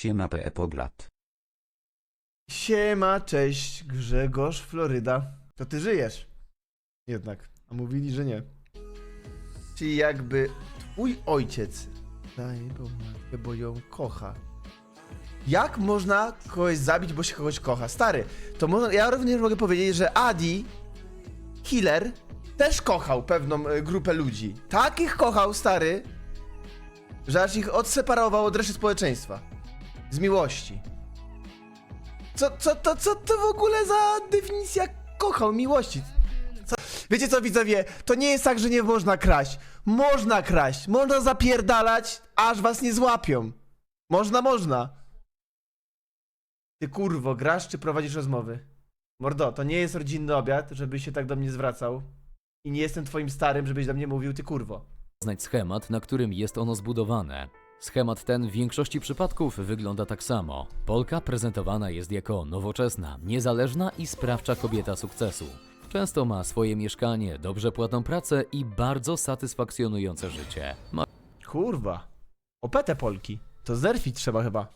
Siema PE Poglat. Siema, cześć, Grzegorz, Floryda. To ty żyjesz. Jednak. A mówili, że nie. Czyli jakby twój ojciec zajebał matkę, bo ją kocha. Jak można kogoś zabić, bo się kogoś kocha? Stary, to można, ja również mogę powiedzieć, że Adi, killer, też kochał pewną e, grupę ludzi. Takich kochał, stary, że aż ich odseparował od reszty społeczeństwa. Z miłości. Co, co, to, co to w ogóle za definicja kochał miłości? Co? Wiecie co widzowie, to nie jest tak, że nie można kraść. Można kraść, można zapierdalać, aż was nie złapią. Można, można. Ty kurwo, grasz czy prowadzisz rozmowy? Mordo, to nie jest rodzinny obiad, żebyś się tak do mnie zwracał. I nie jestem twoim starym, żebyś do mnie mówił, ty kurwo. poznać schemat, na którym jest ono zbudowane. Schemat ten w większości przypadków wygląda tak samo. Polka prezentowana jest jako nowoczesna, niezależna i sprawcza kobieta sukcesu. Często ma swoje mieszkanie, dobrze płatną pracę i bardzo satysfakcjonujące życie. Ma Kurwa. Opete Polki. To zerfić trzeba chyba.